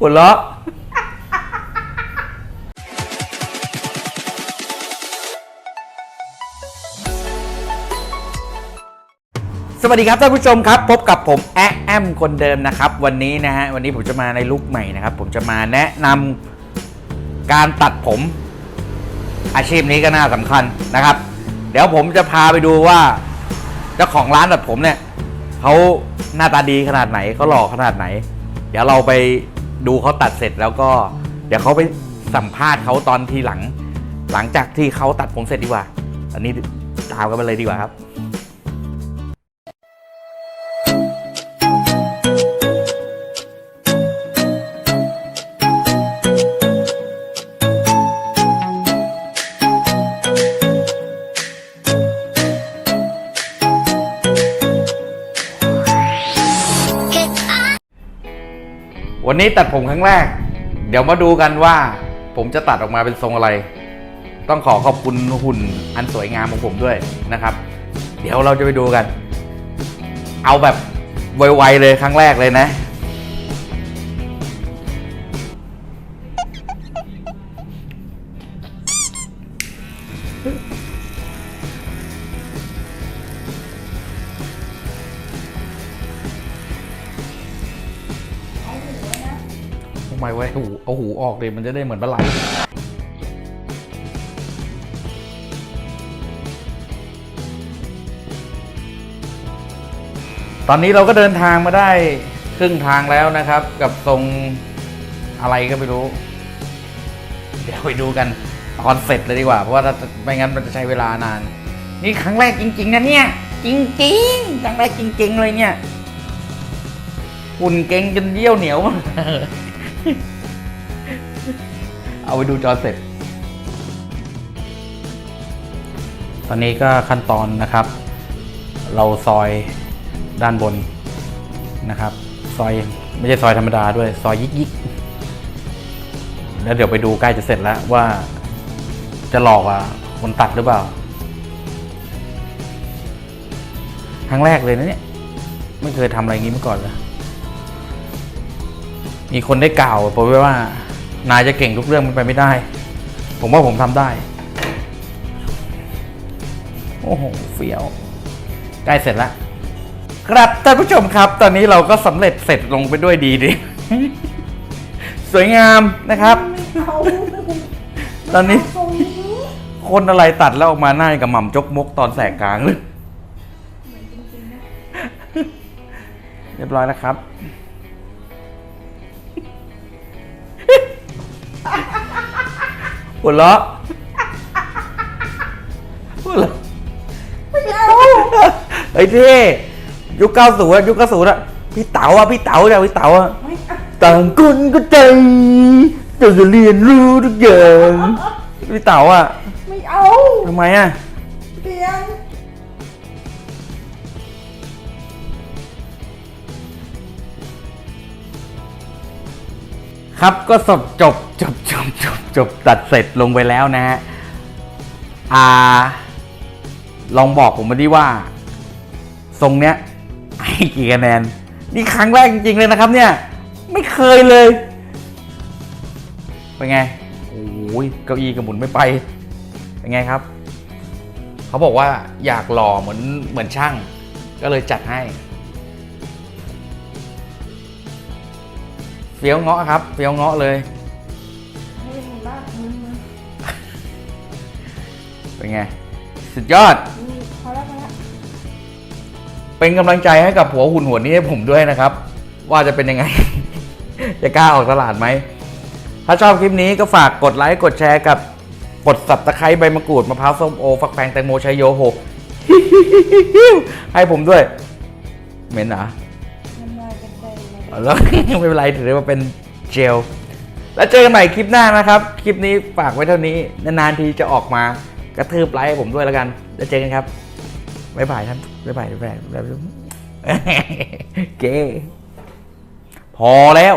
หัวเราะสวัสดีครับท่านผู้ชมครับ พบกับผมแอะแอมคนเดิมนะครับ วันนี้นะฮะวันนี้ผมจะมาในลุคใหม่นะครับ ผมจะมาแนะนำการตัดผม อาชีพนี้ก็น่าสำคัญนะครับ เดี๋ยวผมจะพาไปดูว่าเจ้าของร้านตัดผมเนี่ยเขาหน้าตาดีขนาดไหนเขาหล่อขนาดไหน เดี๋ยวเราไป ดูเขาตัดเสร็จแล้วก็ เดี๋ยวเขาไปสัมภาษณ์เขาตอนทีหลัง หลังจากที่เขาตัดผมเสร็จดีกว่า อันนี้ตามกันไปเลยดีกว่าครับ นนี้ตัดผมครั้งแรก เดี๋ยวมาดูกันว่า ผมจะตัดออกมาเป็นทรงอะไร ต้องขอขอบคุณหุ่นอันสวยงามของผมด้วยนะครับ เดี๋ยวเราจะไปดูกัน เอาแบบไวๆเลยครั้งแรกเลยนะ ไมไว้หูเอาหูออกเลยมันจะได้เหมือนปลาไหลตอนนี้เราก็เดินทางมาได้ครึ่งทางแล้วนะครับ กับทรงอะไรก็ไม่รู้ เดี๋ยวไปดูกันตอนเสร็จเลยดีกว่า เพราะว่าถ้าไม่งั้นมันจะใช้เวลานาน นี่ครั้งแรกจริง ๆ นะเนี่ย จริงๆครั้งแรกจริง ๆ เลยเนี่ยหุ่นเก่งจนเยี่ยวเหนียว เอาไปดูจอเสร็จ ตอนนี้ก็ขั้นตอนนะครับ เราซอยด้านบนนะครับ ซอยไม่ใช่ซอยธรรมดาด้วย ซอยยิกยิกๆแล้วเดี๋ยวไปดูใกล้จะเสร็จแล้วว่าจะหลอกอะคนตัดหรือเปล่าครั้งแรกเลยนะเนี่ย ไม่เคยทำอะไรงนี้มาก่อนเลย มีคนได้กล่าวผมไว้ว่า นายจะเก่งทุกเรื่องมันไปไม่ได้ ผมว่าผมทำได้ โอ้โหเฟี้ยว ใกล้เสร็จแล้ว ครับท่านผู้ชมครับ ตอนนี้เราก็สำเร็จเสร็จลงไปด้วยดีดีสวยงามนะครับเอาตอนนี้ทรงนี้ คนอะไรตัดแล้วออกมาหน้ากับหม่ำจกมกตอนแสกกลางเลยเหมือนจริงๆนะเรียบร้อยแล้วครับ หัวเราะหัวเราะไม่เอาเฮ้ยเท่ยุคเก้าศูนย์ยุคเก้าศูนย์อะพี่เต๋าอะพี่เต๋าเนี่ยพี่เต๋าอะไม่เอาต่างคนก็ใจจะเรียนรู้ทุกอย่างพี่เต๋าอะไม่เอาทำไมอะเปลี่ยนครับก็สบจบ จบจบตัดเสร็จลงไปแล้วนะฮะอ่า ลองบอกผมมาดิว่า ทรงเนี้ยให้กี่คะแนน นี่ครั้งแรกจริงๆเลยนะครับ เนี่ย ไม่เคยเลย เป็นไง โอ้ยเก้าอี้กระหมุนไม่ไป เป็นไงครับ เขาบอกว่าอยากหล่อเหมือนเหมือนช่าง ก็เลยจัดให้เฟี้ยวเงาะครับเฟี้ยวเงาะเลย เป็นไง สุดยอดมึงพอแล้วพอแล้วเป็นกำลังใจให้กับหัวหุ่นหัวนี้ให้ผมด้วยนะครับ ว่าจะเป็นยังไง จะกล้าออกตลาดไหม ถ้าชอบคลิปนี้ก็ฝากกดไลค์กดแชร์กับ กดสับตะไคร้ใบมะกรูดมะพร้าวส้มโอ ฟักแฟงแตงโมชัยโยโหให้ผมด้วย เหม็นเหรอ น้ำลายกันได้เลยเอาแล้ว ไม่เป็นไรถือว่าเป็นเจล แล้วเจอกันใหม่คลิปหน้านะครับ คลิปนี้ฝากไว้เท่านี้ นานๆทีจะออกมา กระทืบไลค์ให้ผมด้วยแล้วกัน แล้วเจอกันครับบ๊ายบายท่านบ๊ายบายบ๊ายบายบ๊ายบายเก๋พอแล้ว